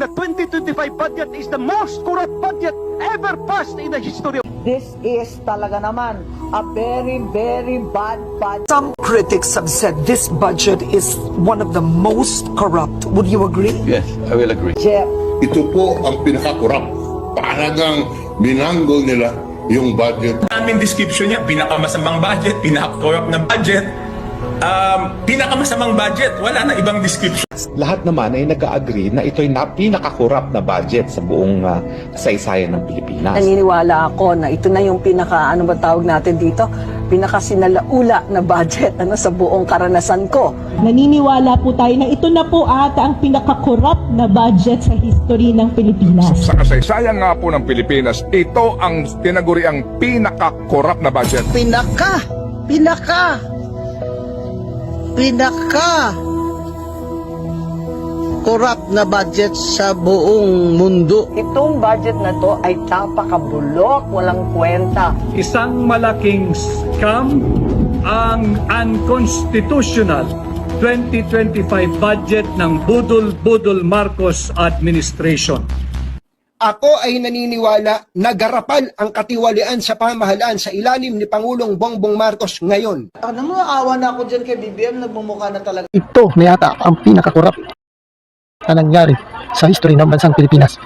na 2025 budget is the most corrupt budget ever passed in the history of This is talaga naman a very, very bad budget. Some critics have said this budget is one of the most corrupt. Would you agree? Yes, I will agree. Ito po ang pinakakurap. Talagang binanggol nila yung budget. namin description niya, pinakamasamang budget, pinaka-corrupt na budget, um, pinakamasamang budget, wala na ibang description. lahat naman ay nag-agree na ito'y na pinakakurap na budget sa buong uh, kasaysayan ng Pilipinas. Naniniwala ako na ito na yung pinaka, ano ba tawag natin dito? Pinaka sinalaula na budget ano, sa buong karanasan ko. Naniniwala po tayo na ito na po ata ang pinaka-corrupt na budget sa history ng Pilipinas. Sa kasaysayan nga po ng Pilipinas, ito ang tinaguri ang pinaka-corrupt na budget. Pinaka! Pinaka! Pinaka! corrupt na budget sa buong mundo. Itong budget na to ay tapakabulok, walang kwenta. isang malaking scam ang unconstitutional 2025 budget ng Budol-Budol Marcos administration. Ako ay naniniwala na garapan ang katiwalian sa pamahalaan sa ilalim ni Pangulong Bongbong Marcos ngayon. Ano mo, awa na ako dyan kay BBM, nagbumukha na talaga. Ito na yata ang pinakakurap na nangyari sa history ng bansang Pilipinas.